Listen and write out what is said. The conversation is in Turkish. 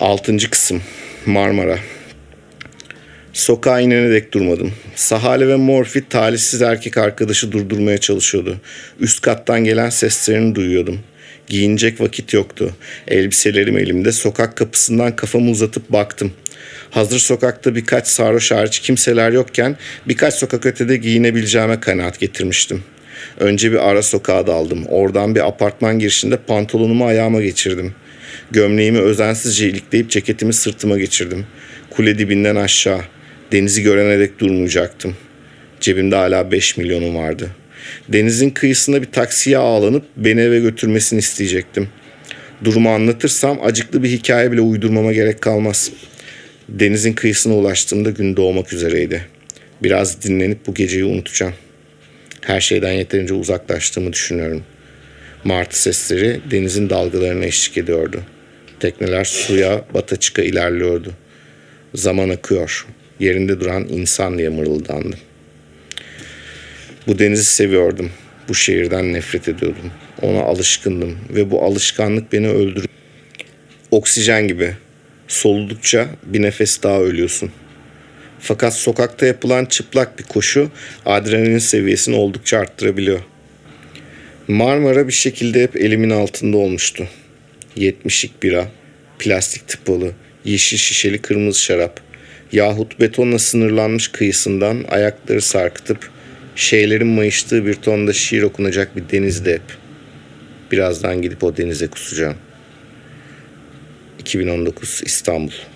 Altıncı kısım Marmara. Sokağa inene dek durmadım. Sahale ve Morfi talihsiz erkek arkadaşı durdurmaya çalışıyordu. Üst kattan gelen seslerini duyuyordum. Giyinecek vakit yoktu. Elbiselerim elimde sokak kapısından kafamı uzatıp baktım. Hazır sokakta birkaç sarhoş hariç kimseler yokken birkaç sokak ötede giyinebileceğime kanaat getirmiştim. Önce bir ara sokağa daldım. Oradan bir apartman girişinde pantolonumu ayağıma geçirdim. Gömleğimi özensizce ilikleyip ceketimi sırtıma geçirdim. Kule dibinden aşağı. Denizi görene dek durmayacaktım. Cebimde hala 5 milyonum vardı. Denizin kıyısında bir taksiye ağlanıp beni eve götürmesini isteyecektim. Durumu anlatırsam acıklı bir hikaye bile uydurmama gerek kalmaz. Denizin kıyısına ulaştığımda gün doğmak üzereydi. Biraz dinlenip bu geceyi unutacağım. Her şeyden yeterince uzaklaştığımı düşünüyorum. Martı sesleri denizin dalgalarına eşlik ediyordu. Tekneler suya bata çıka ilerliyordu. Zaman akıyor. Yerinde duran insan diye mırıldandı. Bu denizi seviyordum. Bu şehirden nefret ediyordum. Ona alışkındım ve bu alışkanlık beni öldürüyor. Oksijen gibi. Soludukça bir nefes daha ölüyorsun. Fakat sokakta yapılan çıplak bir koşu adrenalin seviyesini oldukça arttırabiliyor. Marmara bir şekilde hep elimin altında olmuştu. 70'lik bira, plastik tıpalı, yeşil şişeli kırmızı şarap yahut betonla sınırlanmış kıyısından ayakları sarkıtıp şeylerin mayıştığı bir tonda şiir okunacak bir denizde hep. Birazdan gidip o denize kusacağım. 2019 İstanbul